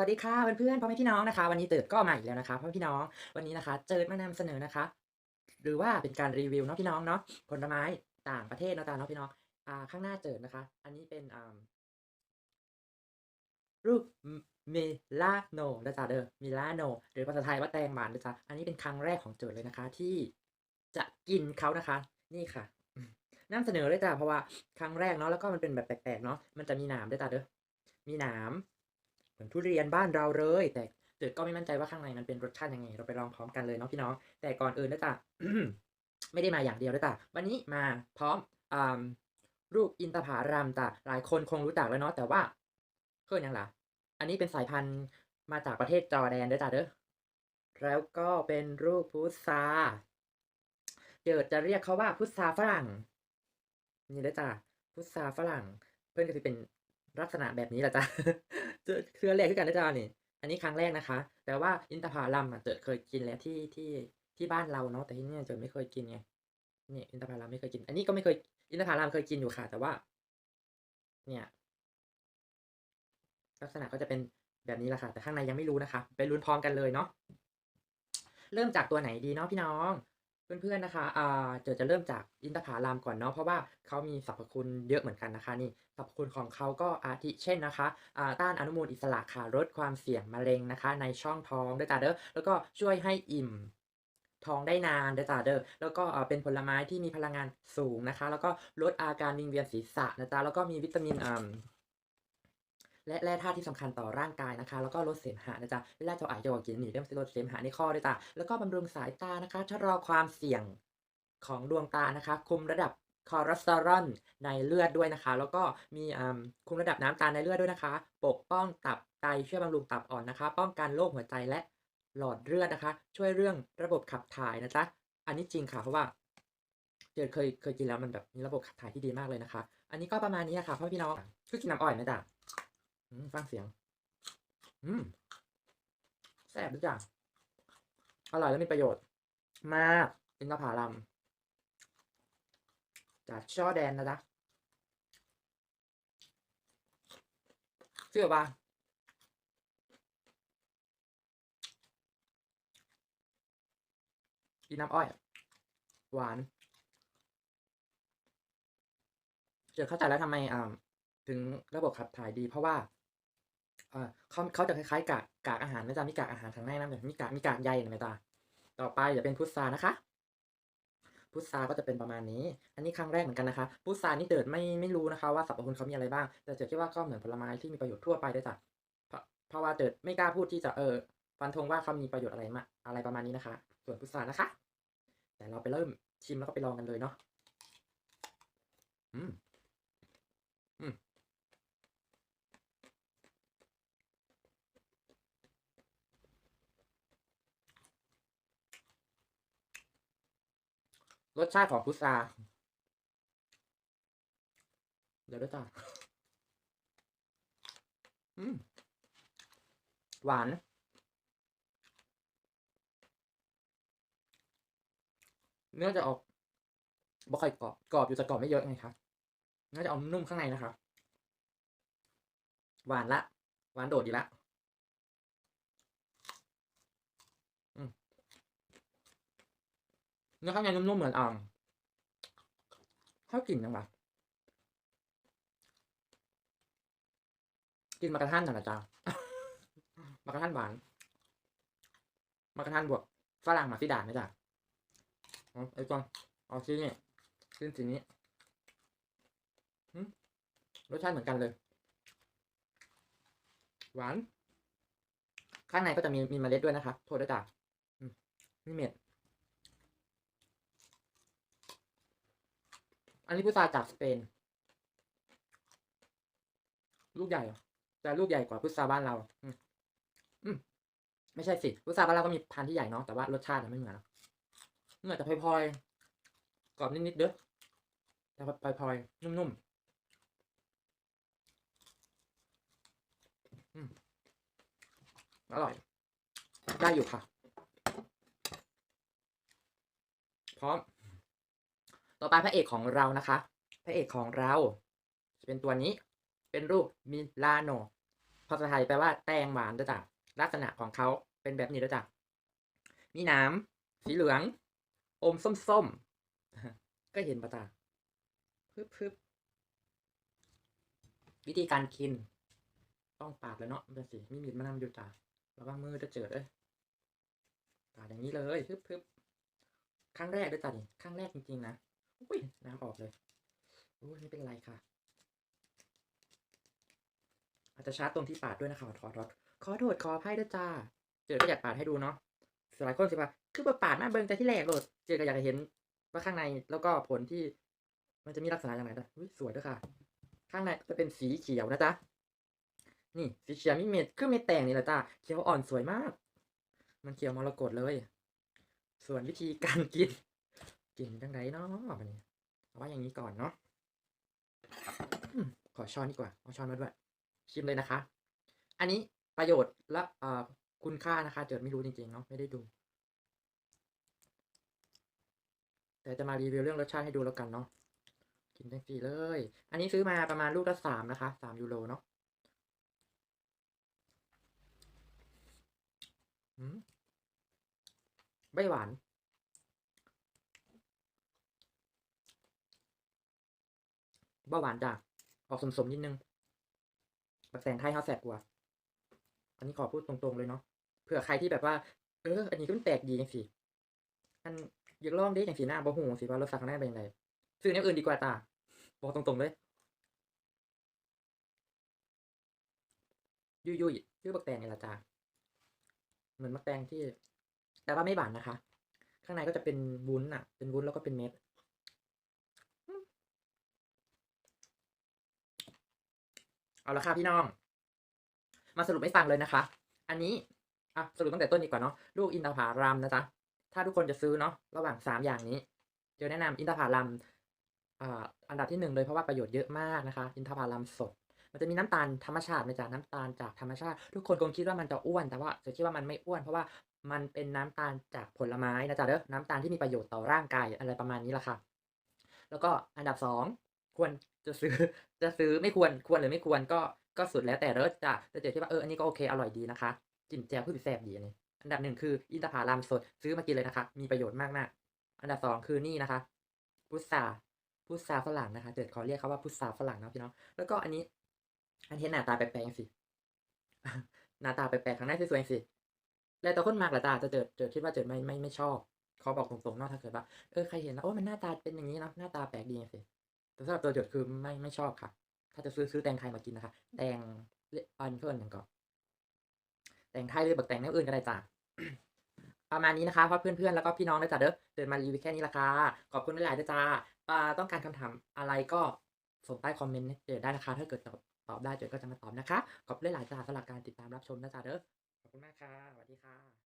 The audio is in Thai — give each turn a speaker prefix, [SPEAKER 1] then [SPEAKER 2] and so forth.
[SPEAKER 1] วัสดีค่ะเพื่อนๆพ่อแม่พี่น้องนะคะ วันนี้เติร์ดก็มาอีกแล้วนะคะพ่อแม่พี่น้องวันนี้นะคะเจิดมานำเสนอนะคะ หรือว่าเป็นการรีวิวเนาะพี่น้องเนาะผลไม้ต่างประเทศเนาะตาเนาะพี่น้องอ่าข้างหน้าเจิดนะคะ อันนี้เป็นอ่ารูปเมลาโนนะจ๊ะเด้อมิลาโนหรือภาษาไทยว่าแตงหวานนะจ๊ะอันนี้เป็นครั้งแรกของเจิดเลยนะคะ ที่จะกินเขานะคะ นี่ค่ะอืมนำเสนอเลยจ้ะเพราะว่าครั้งแรกเนาะแล้วก็มันเป็นแบบแปลกๆเนาะมันจะมีหนามด้วยจ้ะเด้อมีหนาม เหมือนทุเรียนบ้านเราเลย แต่เจิดก็ไม่มั่นใจว่าข้างในมันเป็นรสชาติยังไง เราไปลองพร้อมกันเลยเนาะพี่น้อง แต่ก่อนอื่นนะจ๊ะไม่ได้มาอย่างเดียวนะจ๊ะวันนี้มาพร้อมอ่ารูปอินทผาลัมจ้ะหลายคนคงรู้จักแล้วเนาะแต่ว่าเพื่อนยังล่ะอันนี้เป็นสายพันธุ์มาจากประเทศจอร์แดนเด้อจ้ะเด้อแล้วก็เป็นรูปพุทราเจิดจะเรียกเขาว่าพุทราฝรั่ง นี่เด้อจ้ะพุทราฝรั่ง เพื่อนก็จะเป็น ลักษณะแบบนี้แหละจ้ะเจอเครือแรกขึ้นกันนะจ๊ะนี่ อันนี้ครั้งแรกนะคะ แต่ว่าอินทผลัมอะเจอเคยกินแล้วที่ที่ที่บ้านเราเนาะแต่ที่นี่เจอไม่เคยกินไงนี่อินทผลัมไม่เคยกิน อันนี้ก็ไม่เคยอินทผลัมเคยกินอยู่ค่ะ แต่ว่า เนี่ย ลักษณะก็จะเป็นแบบนี้แหละค่ะ แต่ข้างในยังไม่รู้นะคะ ไปลุ้นพร้อมกันเลยเนาะเริ่มจากตัวไหนดีเนาะพี่น้องเพื่อนๆนะคะอ่าเจอจะเริ่มจากอินทผลัมก่อนเนาะเพราะว่าเขามีสรรพคุณเยอะเหมือนกันนะคะ นี่ สรรพคุณของเขาก็อาทิเช่นนะคะต้านอนุมูลอิสระค่ะลดความเสี่ยงมะเร็งนะคะ ในช่องท้องด้วยจ้าเด้อแล้วก็ช่วยให้อิ่มท้องได้นานด้วยจ้าเด้อแล้วก็เป็นผลไม้ที่มีพลังงานสูงนะคะ แล้วก็ลดอาการวิงเวียนศีรษะนะจ๊ะแล้วก็มีวิตามินอ่าและแร่ธาตุที่สำคัญต่อร่างกายนะคะ แล้วก็ลดเสมหะนะจ๊ะเวลาเจ้าไอเจ้ากินหนีเริ่มลดเสมหะในข้อด้วยจ้ะแล้วก็บำรุงสายตานะคะชะลอความเสี่ยงของดวงตานะคะ คุมระดับ คอเลสเตอรอลในเลือดด้วยนะคะ แล้วก็มีคุมระดับน้ำตาลในเลือดด้วยนะคะ ปกป้องตับไตช่วยบำรุงตับอ่อนนะคะ ป้องกันโรคหัวใจและหลอดเลือดนะคะ ช่วยเรื่องระบบขับถ่ายนะจ๊ะอันนี้จริงค่ะเพราะว่าเจอเคยเคยกินแล้วมันแบบมีระบบขับถ่ายที่ดีมากเลยนะคะ อันนี้ก็ประมาณนี้ค่ะพ่อพี่น้องคือกินน้ำอ้อยไหมจ๊ะอืมฟังเสียง อืมแซ่บทุกอย่างอร่อยและมีประโยชน์ มากอินทผลัม จากช่อแดนนะจ๊ะเชื่อป่ะกินน้ำอ้อย หวานเจอเข้าใจแล้วทำไมอ่าถึงระบบขับถ่ายดี เพราะว่าเอ่อเขาเขาจะคล้ายๆกากกากอาหารนะจ๊ะมีกากอาหารทางในนะแบบมีกากมีกากใยเห็นไหมจ๊ะต่อไปจะเป็นพุทรานะคะ พุทราก็จะเป็นประมาณนี้ อันนี้ครั้งแรกเหมือนกันนะคะ พุทรานี่เดิดไม่ไม่รู้นะคะ ว่าสรรพคุณเขามีอะไรบ้าง แต่เจอคิดว่าก็เหมือนผลไม้ที่มีประโยชน์ทั่วไปด้วยจ้ะเพราะว่าเดิดไม่กล้าพูดที่จะเออฟันธงว่าเขามีประโยชน์อะไรมาอะไรประมาณนี้นะคะ ส่วนพุทรานะคะ แต่เราไปเริ่มชิมแล้วก็ไปลองกันเลยเนาะอืม รสชาติของพุทราเดี๋ยวด้วยจ้าอืม หวาน เนื้อจะออกบ่ค่อยกรอบ กรอบอยู่แต่กรอบไม่เยอะไงครับเนื้อจะออกนุ่มข้างในนะครับ หวานละ หวานโดดดีละอืม เนื้อข้างในนุ่มๆเหมือนอ่างข้าวกลิ่นยังไงกินมากระทันหน่อยนะจ๊ะมากระทันหวานมากระทันบวกฝรั่งหมาฟิดาไหมจ๊ะเอไอ้กวางเอาชิ้นนี้ชิ้นสีนี้รสชาติเหมือนกันเลย หวาน ข้างในก็จะมีมีเมล็ดด้วยนะครับโทษด้วยจ้ะอืมนี่เม็ด อันนี้พุทราจากสเปน ลูกใหญ่เหรอแต่ลูกใหญ่กว่าพุทราบ้านเรา อืมไม่ใช่สิพุทราบ้านเราก็มีพันธุ์ที่ใหญ่เนาะแต่ว่ารสชาติมันไม่เหมือนเหรอนื้อจะพลอยๆกรอบนิดๆเด้อแต่พลอยๆนุ่มๆอืมอร่อย ได้อยู่ค่ะ พร้อม ต่อไปพระเอกของเรานะคะ พระเอกของเราจะเป็นตัวนี้ เป็นรูปมิลาโนภาษาไทยแปลว่าแตงหวานด้อจ้ะลักษณะของเขาเป็นแบบนี้ด้อจ้ะมีน้ำสีเหลือง อมส้มๆ ก็เห็นปะจ้ะพึบพึบวิธีการกิน ต้องปาดแล้วเนาะเป็นสิมีมีดมานำอยู่จ้ะระวังมือจะเจิดเอ้ยปาดอย่างนี้เลยพึบพึบครั้งแรกด้วยจ้ะนี่ครั้งแรกจริงๆนะ อุ้ยน้ำออกเลยอุ้ยไม่เป็นไรค่ะ อาจจะชาร์จตรงที่ปาดด้วยนะคะขอโทษขอโทษขออภัยด้วยจ้า เจอก็อยากปาดให้ดูเนาะหลายคนสิว่าคือปาดมาเบิ่งแต่ที่แรกโลด เจอก็อยากเห็นว่าข้างในแล้วก็ผลที่ มันจะมีลักษณะอย่างไรนะอุ้ยสวยด้วยค่ะ ข้างในจะเป็นสีเขียวนะจ๊ะนี่สีเขียวมีเม็ดคือเม็ดแตงนี่แหละจ้าเขียวอ่อนสวยมาก มันเขียวมรกตเลย ส่วนวิธีการกิน กินจังไดเนาะบัดนี้เอาไว้อย่างนี้ก่อนเนาะขอช้อนดีกว่าเอาช้อนมาด้วยชิมเลยนะคะ อันนี้ประโยชน์และเอ่อคุณค่านะคะเจิดไม่รู้จริงๆเนาะไม่ได้ดู แต่จะมารีวิวเรื่องรสชาติให้ดูแล้วกันเนาะกินจังสี่เลย อันนี้ซื้อมาประมาณลูกละสามนะคะสามยูโรเนาะไม่หวาน เบาหวานจ้ะออกสมๆนิดนึงแบบแสงไทยเขาแสบกว่า อันนี้ขอพูดตรงๆเลยเนาะเผื่อใครที่แบบว่า เออ อันนี้ก็มันแปลกดีจังสิอันอยากลองดิอย่างสีหน้าบ่หูสิว่ารสชาติข้าเป็นยังไงซื้ออย่างอื่นดีกว่าตาบอกตรงๆเลยยุยยุยชื่อบักแตงนี่ละจ้าเหมือนบักแตงที่ แต่ว่าไม่หวานนะคะ ข้างในก็จะเป็นวุ้นอะเป็นวุ้นแล้วก็เป็นเม็ด เอาละค่ะพี่น้อง มาสรุปให้ฟังเลยนะคะ อันนี้อะสรุปตั้งแต่ต้นดีกว่าเนาะลูกอินทผาลัมนะจ๊ะถ้าทุกคนจะซื้อเนาะระหว่างสามอย่างนี้เจอแนะนำอินทผลัมอันดับที่หนึ่งเลยเพราะว่าประโยชน์เยอะมากนะคะ อินทผลัมสด มันจะมีน้ำตาลธรรมชาติมาจากน้ำตาลจากธรรมชาติ ทุกคนคงคิดว่ามันจะอ้วน แต่ว่าจะคิดว่ามันไม่อ้วน เพราะว่ามันเป็นน้ำตาลจากผลไม้นะจ๊ะเด้อน้ำตาลที่มีประโยชน์ต่อร่างกายอะไรประมาณนี้แหละค่ะ แล้วก็อันดับสอง ควรจะซื้อจะซื้อไม่ควรควรหรือไม่ควรก็ก็สุดแล้วแต่เด้อจ้ะแต่เจอที่ว่าเอออันนี้ก็โอเคอร่อยดีนะคะกลิ่นแจ่วคือแซ่บดีอันนี้อันดับหนึ่งคืออินทผลัมสดซื้อมากินเลยนะคะ มีประโยชน์มากมากๆอันดับสองคือนี่นะคะ พุทราพุทราฝรั่งนะคะเจิดขอเรียกเขาว่าพุทราฝรั่งนะพี่น้องแล้วก็อันนี้ อันที่หน้าตาแปลกๆสิหน้าตาแปลกๆข้างในสวยๆสิแล้วแต่คนมากแหละจ้าจะเจิดเจิดคิดว่าเจิดไม่ไม่ไม่ชอบเขาบอกตรงๆเนาะถ้าเกิดว่าเออใครเห็นแล้วโอ้มันหน้าตาเป็นอย่างนี้เนาะหน้าตาแปลกดีสิ แต่สำหรับตัวเจิดคือไม่ไม่ชอบค่ะ ถ้าจะซื้อซื้อแตงไทยมากินนะคะ แตงเรียกอันเพื่อนอย่างก่อนแตงไทยหรือบักแตงแนวอื่นก็ได้จ้าประมาณนี้นะคะเพราะเพื่อนแล้วก็พี่น้องนะจ๊ะเด้อเดินมารีวิวแค่นี้ละค่ะขอบคุณหลายๆด้วยจ้าต้องการคำถามอะไรก็ส่งใต้คอมเมนต์เจอได้นะคะ ถ้าเกิดตอบตอบได้เจอก็จะมาตอบนะคะ ขอบคุณหลายๆจ้าสำหรับการติดตามรับชมนะจ๊ะเด้อขอบคุณมากค่ะสวัสดีค่ะ